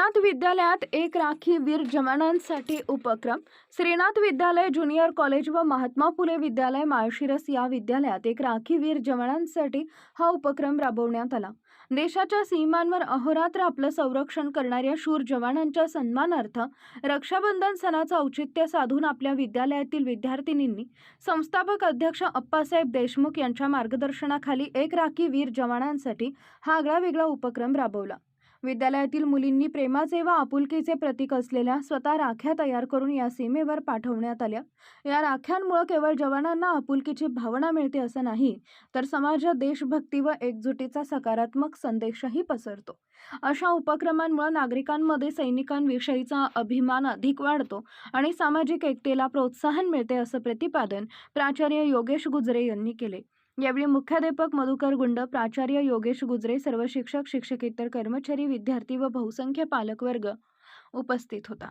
श्रीनाथ विद्यालयात एक राखी वीर जवानांसाठी उपक्रम. श्रीनाथ विद्यालय ज्युनियर कॉलेज व महात्मा फुले विद्यालय माळशिरस या विद्यालयात एक राखी वीर जवानांसाठी हा उपक्रम राबवण्यात आला. देशाच्या सीमांवर अहोरात्र आपलं संरक्षण करणाऱ्या शूर जवानांच्या सन्मानार्थ रक्षाबंधन सणाचं औचित्य साधून आपल्या विद्यालयातील विद्यार्थिनींनी संस्थापक अध्यक्ष अप्पासाहेब देशमुख यांच्या मार्गदर्शनाखाली एक राखी वीर जवानांसाठी हा आगळावेगळा उपक्रम राबवला. विद्यालयातील मुलींनी प्रेमाचे व आपुलकीचे प्रतीक असलेल्या स्वतः राख्या तयार करून या सीमेवर पाठवण्यात आल्या. या राख्यांमुळे केवळ जवानांना आपुलकीची भावना मिळते असं नाही तर समाजात देशभक्ती व एकजुटीचा सकारात्मक संदेशही पसरतो. अशा उपक्रमांमुळे नागरिकांमध्ये सैनिकांविषयीचा अभिमान अधिक वाढतो आणि सामाजिक एकतेला प्रोत्साहन मिळते असं प्रतिपादन प्राचार्य योगेश गुजरे यांनी केले. यावेळी मुख्याध्यापक मधुकर गुंड प्राचार्य योगेश गुजरे सर्व शिक्षक शिक्षकेतर कर्मचारी विद्यार्थी व बहुसंख्य पालकवर्ग उपस्थित होता.